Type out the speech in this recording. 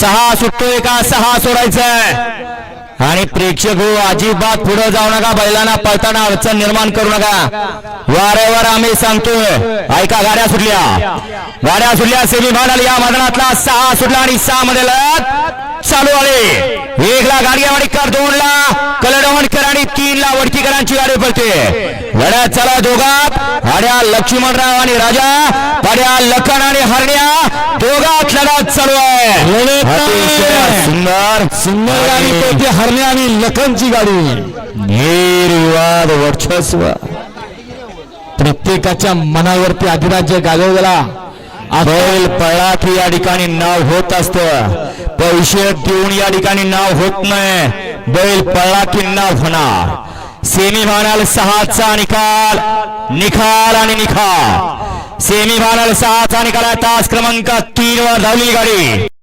सहा सुटतोय का? सहा सोडायचंय. आणि प्रेक्षक हो अजिबात पुढे जाऊ नका. बैलांना पळताना अडचण निर्माण करू नका. वारंवार आम्ही सांगतोय ऐका गाड्या सुटल्या. गाड्या सुटल्या. सेमी फायनल या मैदानातला सहा सुटला आणि सहा मध्ये चालू आले एकला ला गाडगे वाडीकर दोन ला कलडवणकर आणि तीन ला वडकीकरांची गाडी पडते. लढ्यात चला दोघात. आड्या लक्ष्मणराव आणि राजा पाड्या लखन आणि हरण्या. लढत चालू आहे. सुंदर. सुंदर गाडी आणि पळते हरणे आणि लखनची गाडी. निर्विवाद वर्चस्व. प्रत्येकाच्या मनावरती अधिराज्य गाजवलेला. बैल पळला की या ठिकाणी नाव होत असत. पैसे देऊन या ठिकाणी नाव होत नाही. बैल पळला की नाव होणार. सेमी फायनल सहाचा निकाल. निकाल आणि निकाल सेमी फायनल सहाचा निकाल तास क्रमांक तीन वर धावली गाडी.